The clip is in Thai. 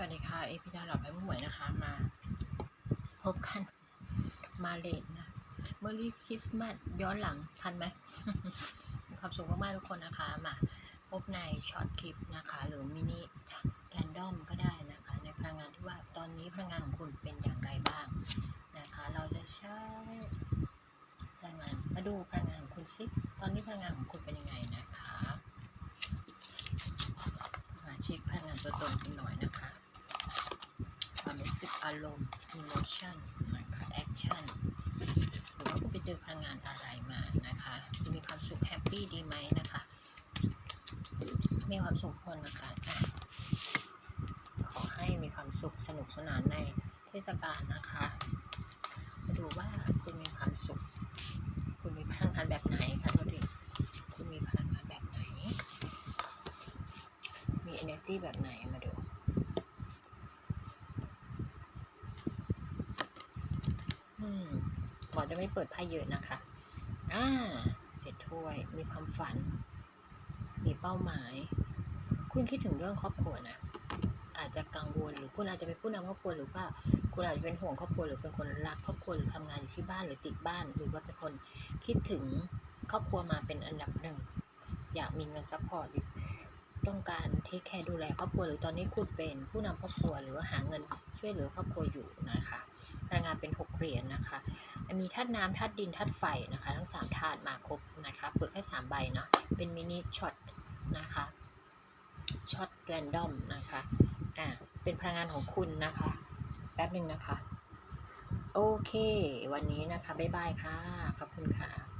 วัสดีค่ะ เอพิดาหลับให้ผู้หวยนะคะ มาพบกันมาเลทนะเมอรี่คริสต์มาสย้อนหลังทันไหมความสุขมากๆทุกคนนะคะ มาพบในช็อตคลิปนะคะ หรือมินิแรนดอมก็ได้นะคะ ในพลังงานที่ว่าตอนนี้พลังงานของคุณเป็นอย่างไรบ้างนะคะ เราจะใช้พลังงานมาดูพลังงานของคุณซิตอนนี้พลังงานของคุณเป็นยังไงนะคะ มาเช็คพลังงานตัวตนกันหน่อยนะคะารมณ์ emotion นะคะ action หรือว่าคุณไปเจอพลังงานอะไรมานะคะคุณมีความสุขแฮปปี้ดีไหมนะคะ มีความสุขคนนะคะ ขอให้มีความสุขสนุกสนานในเทศกาลนะคะมาดูว่าคุณมีความสุข คุณมีพลังงานแบบไหนคะทุกทีคุณมีพลังงานแบบไหน มี energy แบบไหนมาดู อื มหมอจะไม่เปิดไพ่เยอะนะคะ อ่าเจ็ดถ้วย มีความฝัน มีเป้าหมาย คุณคิดถึงเรื่องครอบครัวนะ อาจจะกังวล หรือคุณอาจจะเป็นผู้นำครอบครัว หรือว่าคุณอาจจะเป็นห่วงครอบครัว หรือเป็นคนรักครอบครัว หรือทำงานอยู่ที่บ้าน หรือติดบ้าน หรือว่าเป็นคนคิดถึงครอบครัวมาเป็นอันดับหนึ่ง อยากมีเงินซัพพอร์ตอยู่ ต้องการเทคแคร์ดูแลครอบครัว หรือตอนนี้คุณเป็นผู้นำครอบครัวหรือว่าหาเงินช่วยเหลือครอบครัวอยู่นะคะพลังงานเป็นหกเหรียญนะคะ มีธาตุน้ำธาตุดินธาตุไฟนะคะ ทั้งสามธาตุมาครบนะคะเปิดแค่สามใบเนาะเป็นมินิช็อตนะคะช็อตแรนดอมนะคะอ่าเป็นพลังงานของคุณนะคะ แป๊บหนึ่งนะคะ โอเค วันนี้นะคะ บ๊ายบายค่ะ ขอบคุณค่ะ